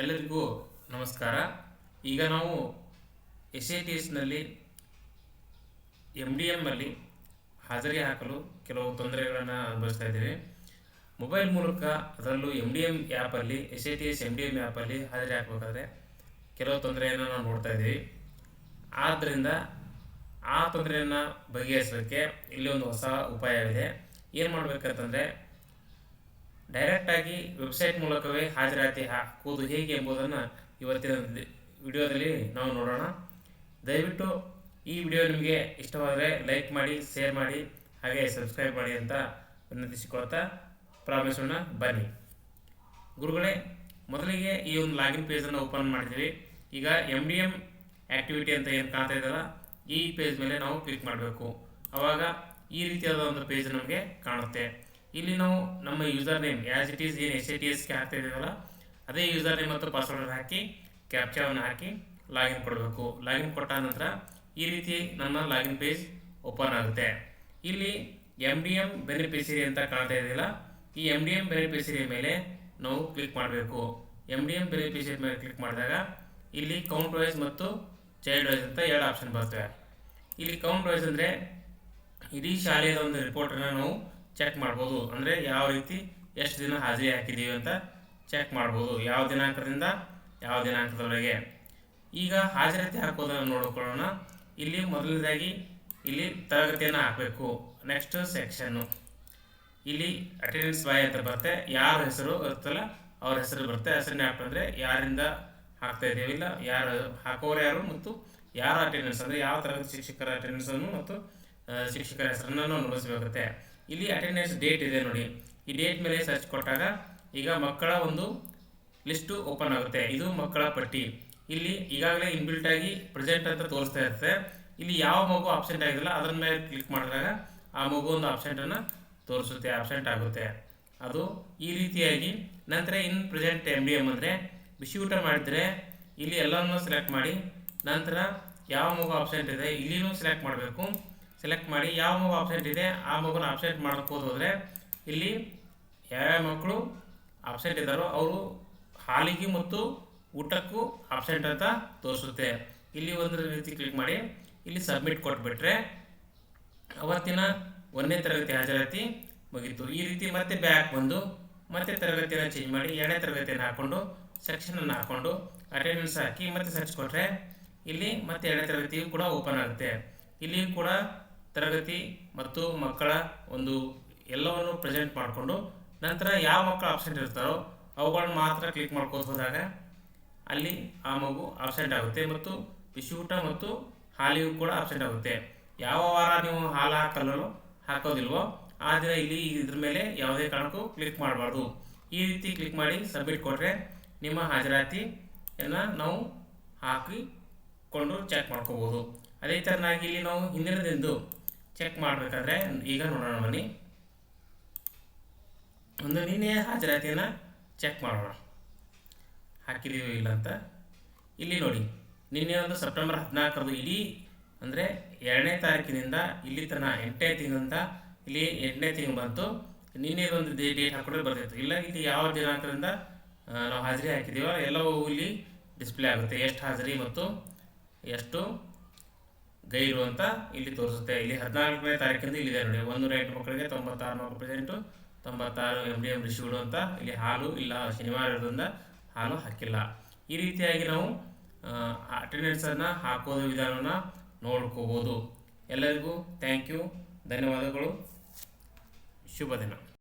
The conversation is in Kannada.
ಎಲ್ಲರಿಗೂ ನಮಸ್ಕಾರ. ಈಗ ನಾವು ಎಸ್ ಐ ಟಿ ಎಸ್ನಲ್ಲಿ ಎಂ ಡಿ ಎಮ್ಮಲ್ಲಿ ಹಾಜರಿ ಹಾಕಲು ಕೆಲವು ತೊಂದರೆಗಳನ್ನು ಅನುಭವಿಸ್ತಾ ಇದ್ದೀವಿ. ಮೊಬೈಲ್ ಮೂಲಕ ಅದರಲ್ಲೂ ಎಂ ಡಿ ಎಂ ಆ್ಯಪಲ್ಲಿ S I T S M D M ಆ್ಯಪಲ್ಲಿ ಹಾಜರಿ ಹಾಕಬೇಕಾದ್ರೆ ಕೆಲವು ತೊಂದರೆಯನ್ನು ನಾವು ನೋಡ್ತಾ ಇದ್ದೀವಿ. ಆದ್ದರಿಂದ ಆ ತೊಂದರೆಯನ್ನು ಬಗೆಹರಿಸೋದಕ್ಕೆ ಇಲ್ಲಿ ಒಂದು ಹೊಸ ಉಪಾಯವಿದೆ. ಏನು ಮಾಡಬೇಕಂತಂದರೆ ಡೈರೆಕ್ಟಾಗಿ ವೆಬ್ಸೈಟ್ ಮೂಲಕವೇ ಹಾಜರಾತಿ ಹಾಕುವುದು ಹೇಗೆ ಎಂಬುದನ್ನು ಇವತ್ತಿನ ವಿಡಿಯೋದಲ್ಲಿ ನಾವು ನೋಡೋಣ. ದಯವಿಟ್ಟು ಈ ವಿಡಿಯೋ ನಿಮಗೆ ಇಷ್ಟವಾದರೆ ಲೈಕ್ ಮಾಡಿ ಶೇರ್ ಮಾಡಿ, ಹಾಗೆ ಸಬ್ಸ್ಕ್ರೈಬ್ ಮಾಡಿ ಅಂತ ವಿನಂತಿಸಿಕೊಳ್ತಾ ಪ್ರಾರಂಭಿಸೋಣ. ಬನ್ನಿ. ಗುರುಗಳೇ, ಮೊದಲಿಗೆ ಈ ಒಂದು ಲಾಗಿನ್ ಪೇಜನ್ನು ಓಪನ್ ಮಾಡಿದ್ದೀವಿ. ಈಗ ಎಂ ಡಿ ಎಂ ಆ್ಯಕ್ಟಿವಿಟಿ ಅಂತ ಏನು ಕಾಣ್ತಾ ಇದ್ದಲ್ಲ ಈ ಪೇಜ್ ಮೇಲೆ ನಾವು ಕ್ಲಿಕ್ ಮಾಡಬೇಕು. ಆವಾಗ ಈ ರೀತಿಯಾದ ಒಂದು ಪೇಜ್ ನಮಗೆ ಕಾಣುತ್ತೆ. ಇಲ್ಲಿ ನಾವು ನಮ್ಮ user name as it is ಏನು ಎಸ್ ಐ ಟಿ ಎಸ್ಗೆ ಹಾಕ್ತಾ ಅದೇ ಯೂಸರ್ ನೇಮ್ ಮತ್ತು ಪಾಸ್ವರ್ಡ್ ಹಾಕಿ ಕ್ಯಾಪ್ಚಾವನ್ನು ಹಾಕಿ ಲಾಗಿನ್ ಕೊಡಬೇಕು. ಲಾಗಿನ್ ಕೊಟ್ಟ ನಂತರ ಈ ರೀತಿ ನಮ್ಮ ಲಾಗಿನ್ ಪೇಜ್ ಓಪನ್ ಆಗುತ್ತೆ. ಇಲ್ಲಿ ಎಂ ಡಿ ಎಂ ಬೆನಿಫಿಷರಿ ಅಂತ ಕಾಣ್ತಾ ಇದೆಯಲ್ಲ, ಈ ಎಂ ಡಿ ಎಂ ಬೆನಿಫಿಷರಿ ಮೇಲೆ ನಾವು ಕ್ಲಿಕ್ ಮಾಡಬೇಕು. ಎಂ ಡಿ ಎಂ ಬೆನಿಫಿಷರಿ ಮೇಲೆ ಕ್ಲಿಕ್ ಮಾಡಿದಾಗ ಇಲ್ಲಿ ಕೌಂಟ್ ವೈಸ್ ಮತ್ತು ಚೈಲ್ಡ್ ವೈಸ್ ಅಂತ ಎರಡು ಆಪ್ಷನ್ ಬರ್ತವೆ ಇಲ್ಲಿ ಕೌಂಟ್ ವೈಸ್ ಅಂದರೆ ಇಡೀ ಶಾಲೆಯ ಒಂದು ರಿಪೋರ್ಟನ್ನು ನಾವು ಚೆಕ್ ಮಾಡ್ಬೋದು. ಅಂದರೆ ಯಾವ ರೀತಿ ಎಷ್ಟು ದಿನ ಹಾಜರಿ ಹಾಕಿದ್ದೀವಿ ಅಂತ ಚೆಕ್ ಮಾಡ್ಬೋದು. ಯಾವ ದಿನಾಂಕದಿಂದ ಯಾವ ದಿನಾಂಕದವರೆಗೆ. ಈಗ ಹಾಜರಾತಿ ಹಾಕೋದನ್ನು ನೋಡಿಕೊಳ್ಳೋಣ. ಇಲ್ಲಿ ಮೊದಲನೇದಾಗಿ ಇಲ್ಲಿ ತರಗತಿಯನ್ನು ಹಾಕಬೇಕು. ನೆಕ್ಸ್ಟ್ ಸೆಕ್ಷನ್ನು ಇಲ್ಲಿ ಅಟೆಂಡೆನ್ಸ್ ಬಾಯ್ ಅಂತ ಬರುತ್ತೆ. ಯಾರ ಹೆಸರು ಇರುತ್ತಲ್ಲ ಅವ್ರ ಹೆಸರು ಬರುತ್ತೆ. ಹೆಸರನ್ನ ಅಂದರೆ ಯಾರಿಂದ ಹಾಕ್ತಾ ಇದ್ದೀವಿ ಇಲ್ಲ, ಯಾರು ಹಾಕೋರು ಯಾರು ಮತ್ತು ಯಾರ ಅಟೆಂಡೆನ್ಸ್ ಅಂದರೆ ಯಾವ ತರಗತಿ ಶಿಕ್ಷಕರ ಅಟೆಂಡೆನ್ಸನ್ನು ಮತ್ತು ಶಿಕ್ಷಕರ ಹೆಸರನ್ನು ನೋಡಿಸ್ಬೇಕಾಗುತ್ತೆ. ಇಲ್ಲಿ ಅಟೆಂಡೆನ್ಸ್ ಡೇಟ್ ಇದೆ ನೋಡಿ. ಈ ಡೇಟ್ ಮೇಲೆ ಸರ್ಚ್ ಕೊಟ್ಟಾಗ ಈಗ ಮಕ್ಕಳ ಒಂದು ಲಿಸ್ಟು ಓಪನ್ ಆಗುತ್ತೆ. ಇದು ಮಕ್ಕಳ ಪಟ್ಟಿ. ಇಲ್ಲಿ ಈಗಾಗಲೇ ಇನ್ಬಿಲ್ಟ್ ಆಗಿ ಪ್ರೆಸೆಂಟ್ ಅಂತ ತೋರಿಸ್ತಾ ಇರುತ್ತೆ. ಇಲ್ಲಿ ಯಾವ ಮಗು ಆಬ್ಸೆಂಟ್ ಆಗಿಲ್ಲ, ಅದರ ಮೇಲೆ ಕ್ಲಿಕ್ ಮಾಡಿದಾಗ ಆ ಮಗು ಒಂದು ಆಬ್ಸೆಂಟನ್ನು ತೋರಿಸುತ್ತೆ. ಆಬ್ಸೆಂಟ್ ಆಗುತ್ತೆ. ಅದು ಈ ರೀತಿಯಾಗಿ ನಂತರ in present M D M ಅಂದರೆ ಬಿಸಿ ಊಟ ಮಾಡಿದರೆ ಇಲ್ಲಿ ಎಲ್ಲವನ್ನು ಸೆಲೆಕ್ಟ್ ಮಾಡಿ, ನಂತರ ಯಾವ ಮಗು ಆಬ್ಸೆಂಟ್ ಇದೆ ಇಲ್ಲಿನೂ ಸೆಲೆಕ್ಟ್ ಮಾಡಬೇಕು. ಸೆಲೆಕ್ಟ್ ಮಾಡಿ ಯಾವ ಮಗು ಆಬ್ಸೆಂಟ್ ಇದೆ, ಆ ಮಗುನ ಆಬ್ಸೆಂಟ್ ಮಾಡ್ಕೋದು ಹೋದರೆ ಇಲ್ಲಿ ಯಾವ್ಯಾವ ಮಕ್ಕಳು ಆಬ್ಸೆಂಟ್ ಇದ್ದಾರೋ ಅವರು ಹಾಲಿಗೆ ಮತ್ತು ಊಟಕ್ಕೂ ಆಬ್ಸೆಂಟ್ ಅಂತ ತೋರಿಸುತ್ತೆ. ಇಲ್ಲಿ ಒಂದು ರೀತಿ ಕ್ಲಿಕ್ ಮಾಡಿ, ಇಲ್ಲಿ ಸಬ್ಮಿಟ್ ಕೊಟ್ಬಿಟ್ರೆ ಅವತ್ತಿನ ಒಂದನೇ ತರಗತಿ ಹಾಜರಾತಿ ಮುಗೀತು. ಈ ರೀತಿ ಮತ್ತೆ ಬ್ಯಾಕ್ ಬಂದು ಮತ್ತೆ ತರಗತಿಯನ್ನು ಚೇಂಜ್ ಮಾಡಿ ಎರಡನೇ ತರಗತಿಯನ್ನು ಹಾಕ್ಕೊಂಡು ಸೆಕ್ಷನನ್ನು ಹಾಕ್ಕೊಂಡು ಅಟೆಂಡೆನ್ಸ್ ಹಾಕಿ ಮತ್ತೆ ಸರ್ಚ್ ಕೊಟ್ಟರೆ ಇಲ್ಲಿ ಮತ್ತೆ ಎರಡನೇ ತರಗತಿಯು ಕೂಡ ಓಪನ್ ಆಗುತ್ತೆ. ಇಲ್ಲಿಯೂ ಕೂಡ ತರಗತಿ ಮತ್ತು ಮಕ್ಕಳ ಒಂದು ಎಲ್ಲವನ್ನು ಪ್ರೆಸೆಂಟ್ ಮಾಡಿಕೊಂಡು ನಂತರ ಯಾವ ಮಕ್ಕಳು ಆಬ್ಸೆಂಟ್ ಇರ್ತಾರೋ ಅವುಗಳನ್ನ ಮಾತ್ರ ಕ್ಲಿಕ್ ಮಾಡ್ಕೋತ ಹೋದಾಗ ಅಲ್ಲಿ ಆ ಮಗು ಆಬ್ಸೆಂಟ್ ಆಗುತ್ತೆ ಮತ್ತು ಬಿಸಿ ಊಟ ಮತ್ತು ಹಾಲಿಗೂ ಕೂಡ ಆಬ್ಸೆಂಟ್ ಆಗುತ್ತೆ. ಯಾವ ವಾರ ನೀವು ಹಾಲು ಹಾಕಲ್ಲೋ ಹಾಕೋದಿಲ್ವೋ ಆ ದಿನ ಇಲ್ಲಿ ಇದ್ರ ಮೇಲೆ ಯಾವುದೇ ಕಾರಣಕ್ಕೂ ಕ್ಲಿಕ್ ಮಾಡಬಾರ್ದು. ಈ ರೀತಿ ಕ್ಲಿಕ್ ಮಾಡಿ ಸಬ್ಮಿಟ್ ಕೊಟ್ಟರೆ ನಿಮ್ಮ ಹಾಜರಾತಿಯನ್ನು ನಾವು ಹಾಕಿಕೊಂಡು ಚೆಕ್ ಮಾಡ್ಕೋಬೋದು. ಅದೇ ಥರನಾಗಿ ಇಲ್ಲಿ ನಾವು ಹಿಂದಿನದಿಂದು ಚೆಕ್ ಮಾಡಬೇಕಾದ್ರೆ ಈಗ ನೋಡೋಣ ಬನ್ನಿ. ಒಂದು ನಿನ್ನೆ ಹಾಜರಾತಿಯನ್ನು ಚೆಕ್ ಮಾಡೋಣ. ಹಾಕಿದೆಯೋ ಇಲ್ಲ ಅಂತ. ಇಲ್ಲಿ ನೋಡಿ, ನಿನ್ನೆ ಒಂದು ಸೆಪ್ಟೆಂಬರ್ ಹದಿನಾಲ್ಕರದು ಇಡೀ ಅಂದರೆ ಎರಡನೇ ತಾರೀಕಿನಿಂದ ಇಲ್ಲಿ ತನಕ ಎಂಟನೇ ತಿಂಗಳಿಂದ ಇಲ್ಲಿ ಎಂಟನೇ ತಿಂಗಳು ಬಂತು. ನಿನ್ನೆ ಒಂದು ಡೇಟ್ ಹಾಕೊಂಡ್ರೆ ಬರ್ತಿತ್ತು. ಇಲ್ಲ, ಇಲ್ಲಿ ಯಾವ ದಿನಾಂಕದಿಂದ ನಾವು ಹಾಜರಿ ಹಾಕಿದ್ದೀವೋ ಎಲ್ಲವೂ ಇಲ್ಲಿ ಡಿಸ್ಪ್ಲೇ ಆಗುತ್ತೆ. ಎಷ್ಟು ಹಾಜರಿ ಮತ್ತು ಎಷ್ಟು ಗೈರು ಅಂತ ಇಲ್ಲಿ ತೋರಿಸುತ್ತೆ. ಇಲ್ಲಿ ಹದಿನಾಲ್ಕನೇ ತಾರೀಕಿಂದ ಇಲ್ಲಿದೆ ನೋಡಿ. ಒಂದೂರ ಎಂಟು ಮಕ್ಕಳಿಗೆ ತೊಂಬತ್ತಾರು ನೂರು ಪರ್ಸೆಂಟು ತೊಂಬತ್ತಾರು ಎಂ ಡಿ ಎಂ ಅಂತ ಇಲ್ಲಿ ಹಾಲು ಇಲ್ಲ, ಶನಿವಾರ ಇರೋದ್ರಿಂದ ಹಾಲು ಹಾಕಿಲ್ಲ. ಈ ರೀತಿಯಾಗಿ ನಾವು ಅಟೆಂಡೆನ್ಸನ್ನು ಹಾಕೋದು ವಿಧಾನವನ್ನು ನೋಡ್ಕೋಬೋದು. ಎಲ್ಲರಿಗೂ ಥ್ಯಾಂಕ್ ಯು ಧನ್ಯವಾದಗಳು. ಶುಭ ದಿನ.